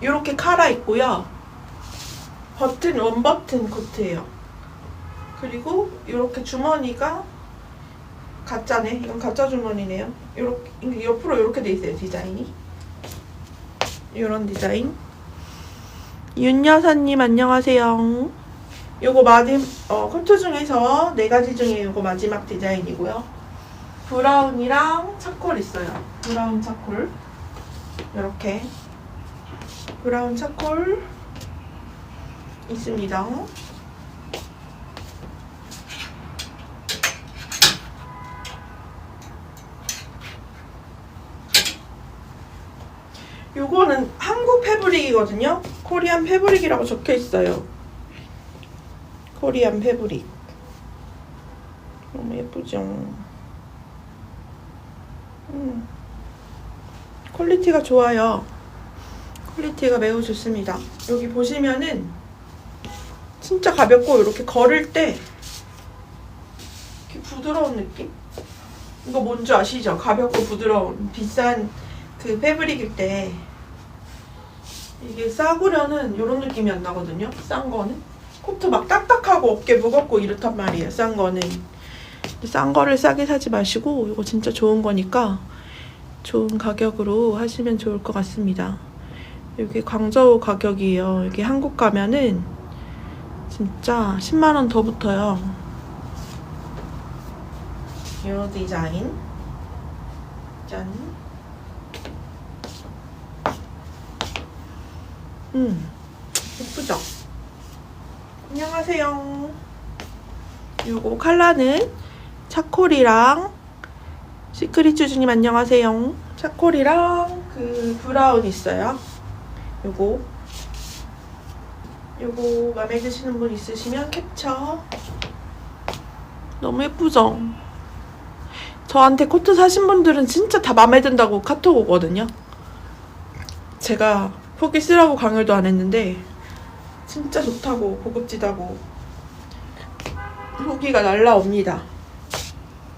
이렇게 카라 있고요. 버튼 원 버튼 코트예요. 그리고 이렇게 주머니가 가짜네. 이건 가짜 주머니네요. 이렇게 옆으로 이렇게 돼 있어요 디자인이. 이런 디자인. 윤 여사님 안녕하세요. 요거 마지 어 코트 중에서 네 가지 중에 요거 마지막 디자인이고요. 브라운이랑 차콜 있어요. 브라운 차콜. 이렇게 브라운 차콜 있습니다. 요거는 한국 패브릭이거든요. 코리안 패브릭이라고 적혀 있어요. 코리안 패브릭. 너무 예쁘죠? 음. 퀄리티가 좋아요. 퀄리티가 매우 좋습니다. 여기 보시면은 진짜 가볍고 이렇게 걸을 때 이렇게 부드러운 느낌? 이거 뭔지 아시죠? 가볍고 부드러운 비싼 그 패브릭일 때 이게 싸구려는 이런 느낌이 안 나거든요. 싼 거는 코트 막 딱딱하고 어깨 무겁고 이렇단 말이에요. 싼 거는 싼 거를 싸게 사지 마시고 이거 진짜 좋은 거니까 좋은 가격으로 하시면 좋을 것 같습니다. 여기 광저우 가격이에요. 여기 한국 가면은 진짜 10만 원 더 붙어요. 이 디자인 짠. 음 예쁘죠? 안녕하세요. 요거 컬러는 차콜이랑 시크릿 주주님 안녕하세요. 차콜이랑 그 브라운 있어요. 요거 요거 마음에 드시는 분 있으시면 캡처. 너무 예쁘죠? 저한테 코트 사신 분들은 진짜 다 마음에 든다고 카톡 오거든요. 제가 후기 쓰라고 강요도 안 했는데 진짜 좋다고 고급지다고 후기가 날라옵니다.